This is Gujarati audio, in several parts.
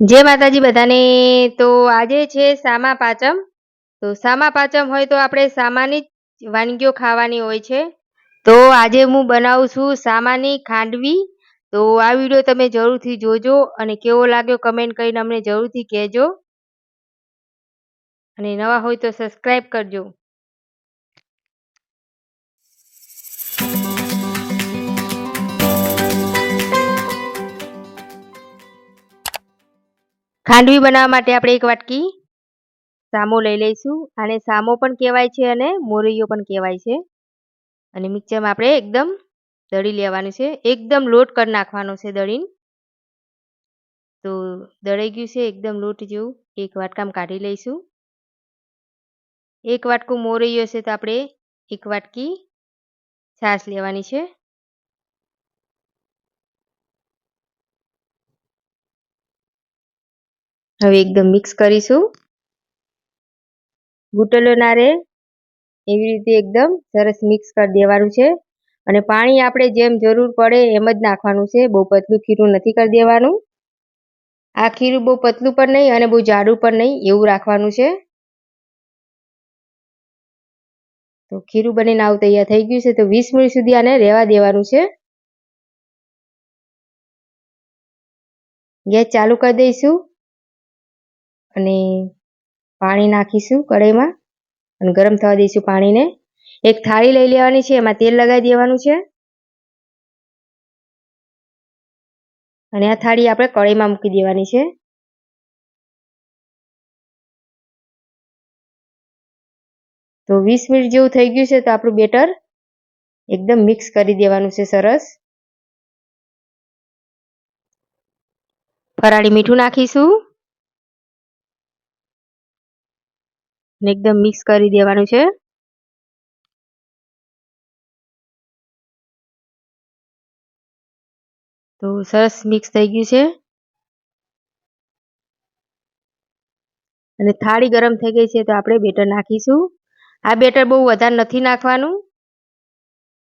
જય માતાજી બધાને તો આજે છે સામા પાંચમ. તો સામા પાંચમ હોય તો આપણે સામાની જ વાનગીઓ ખાવાની હોય છે. તો આજે હું બનાવું છું સામાની ખાંડવી. તો આ વીડિયો તમે જરૂરથી જોજો અને કેવો લાગ્યો કમેન્ટ કરીને અમને જરૂરથી કહેજો. અને નવા હોય તો સબસ્ક્રાઈબ કરજો. ખાંડવી બનાવવા માટે આપણે એક વાટકી સામો લઈ લઈશું. આને સામો પણ કહેવાય છે અને મોરૈયો પણ કહેવાય છે. અને મિક્સરમાં આપણે એકદમ દળી લેવાનું છે. એકદમ લોટ કરી નાખવાનો છે દળીને. તો દળાઈ ગયું છે. એકદમ લોટ જેવું એક વાટકામાં કાઢી લઈશું. એક વાટકું મોરૈયો છે તો આપણે એક વાટકી છાશ લેવાની છે. હવે એકદમ મિક્સ કરીશું. ગુટલો નારે એવી રીતે એકદમ સરસ મિક્સ કરી દેવાનું છે. અને પાણી આપણે જેમ જરૂર પડે એમ જ નાખવાનું છે. બહુ પતલું ખીરું નથી કરી દેવાનું. આ ખીરું બહુ પતલું પણ નહીં અને બહુ જાડું પણ નહીં, એવું રાખવાનું છે. તો ખીરું બનીને આવું તૈયાર થઈ ગયું છે. તો વીસ મિનિટ સુધી આને રહેવા દેવાનું છે. ગેસ ચાલુ કરી દઈશું. અને પાણી નાખીશું કઢાઈમાં અને ગરમ થવા દઈશું પાણીને. એક થાળી લઈ લેવાની છે, એમાં તેલ લગાવી દેવાનું છે. અને આ થાળી આપણે કઢાઈમાં મૂકી દેવાની છે. તો વીસ મિનિટ જેવું થઈ ગયું છે, તો આપણું બેટર એકદમ મિક્સ કરી દેવાનું છે, સરસ. ફરાળી મીઠું નાખીશું. ને એકદમ મિક્સ કરી દેવાનું છે. તો સરસ મિક્સ થઈ ગયું છે. અને થાળી ગરમ થઈ ગઈ છે તો આપણે બેટર નાખીશું. આ બેટર બહુ વધારે નથી નાખવાનું.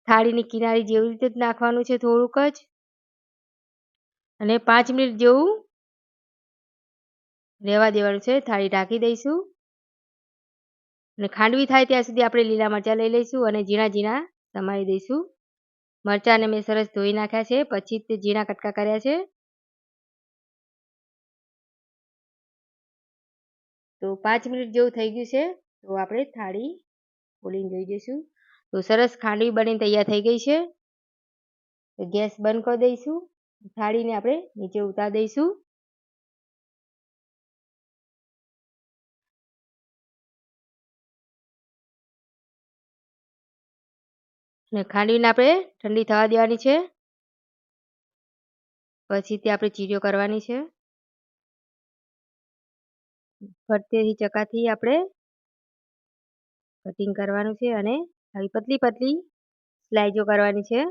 થાળીની કિનારી જેવી રીતે જ નાખવાનું છે થોડુંક જ. અને પાંચ મિનિટ જેવું રહેવા દેવાનું છે. થાળી ઢાંકી દઈશું. અને ખાંડવી થાય ત્યાં સુધી આપણે લીલા મરચાં લઈ લઈશું અને ઝીણા ઝીણા સમારી દઈશું. મરચાંને મેં સરસ ધોઈ નાખ્યા છે, પછી તે ઝીણા કટકા કર્યા છે. તો પાંચ મિનિટ જેવું થઈ ગયું છે, તો આપણે થાળી ખોલીને જોઈ દઈશું તો સરસ ખાંડવી બનીને તૈયાર થઈ ગઈ છે. તો ગેસ બંધ કરી દઈશું. થાળીને આપણે નીચે ઉતારી દઈશું. અને ખાંડવીને આપણે ઠંડી થવા દેવાની છે. પછી તે આપણે ચીરીઓ કરવાની છે. ફરતેથી ચકાથી આપણે કટિંગ કરવાનું છે અને આવી પતલી પતલી સ્લાઈજો કરવાની છે.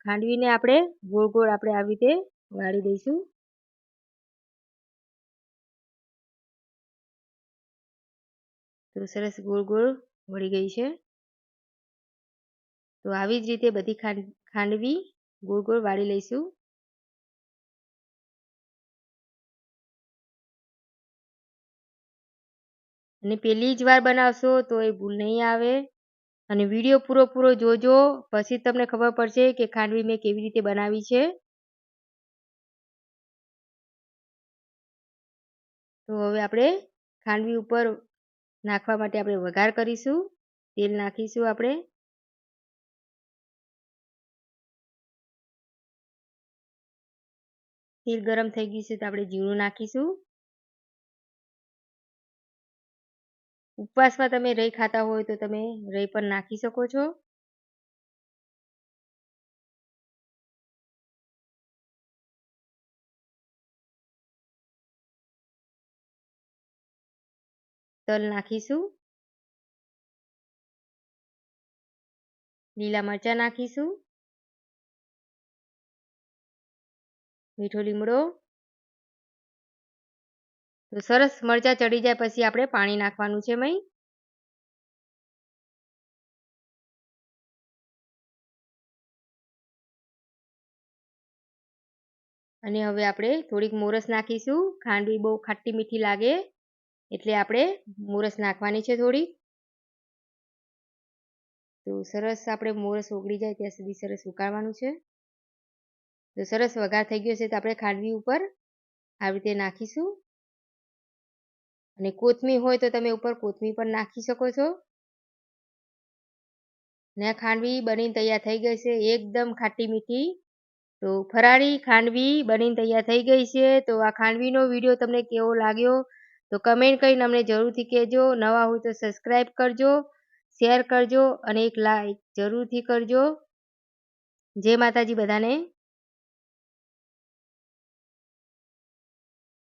ખાંડવીને આપણે ગોળ ગોળ આપણે આવી રીતે વાળી દઈશું. તો સરસ ગોળ ગોળ વળી ગઈ છે. તો આવી જ રીતે બધી ખાંડવી ગોળ ગોળ વાળી લઈશું. અને પહેલી જ વાર બનાવશો તો એ ભૂલ નહીં આવે. અને વીડિયો પૂરો પૂરો જોજો. પછી તમને ખબર પડશે કે ખાંડવી મેં કેવી રીતે બનાવી છે. તો હવે આપણે ખાંડવી ઉપર નાખવા માટે આપણે વઘાર કરીશું. તેલ નાખીશું આપણે. તેલ ગરમ થઈ ગયું છે તો આપણે જીરું નાખીશું. ઉપવાસમાં તમે રહી ખાતા હોય તો તમે રહી પણ નાખી શકો છો. તલ નાખીશું લીલા મરચાં નાખીશું. મીઠો લીમડો. તો સરસ મરચાં ચડી જાય પછી આપણે પાણી નાખવાનું છે મય. અને હવે આપણે થોડીક મોરસ નાખીશું. ખાંડવી બહુ ખાટી મીઠી લાગે. એટલે આપણે મોરસ નાખવાની છે થોડી. તો સરસ આપણે મોરસ ઓગળી જાય ત્યાં સુધી સરસ ઉકાળવાનું છે. તો સરસ વઘાર થઈ ગયો છે તો આપણે ખાંડવી ઉપર આવી રીતે નાખીશું. અને કોથમી હોય તો તમે ઉપર કોથમી પણ નાખી શકો છો. ને ખાંડવી બનીને તૈયાર થઈ ગઈ છે, એકદમ ખાટી મીઠી. તો ફરાળી ખાંડવી બનીને તૈયાર થઈ ગઈ છે. તો આ ખાંડવીનો વીડિયો તમને કેવો લાગ્યો? તો કમેન્ટ કરીને અમને જરૂરથી કહેજો. નવા હોય તો સબસ્ક્રાઈબ કરજો શેર કરજો અને એક લાઈક જરૂરથી કરજો. જય માતાજી બધાને.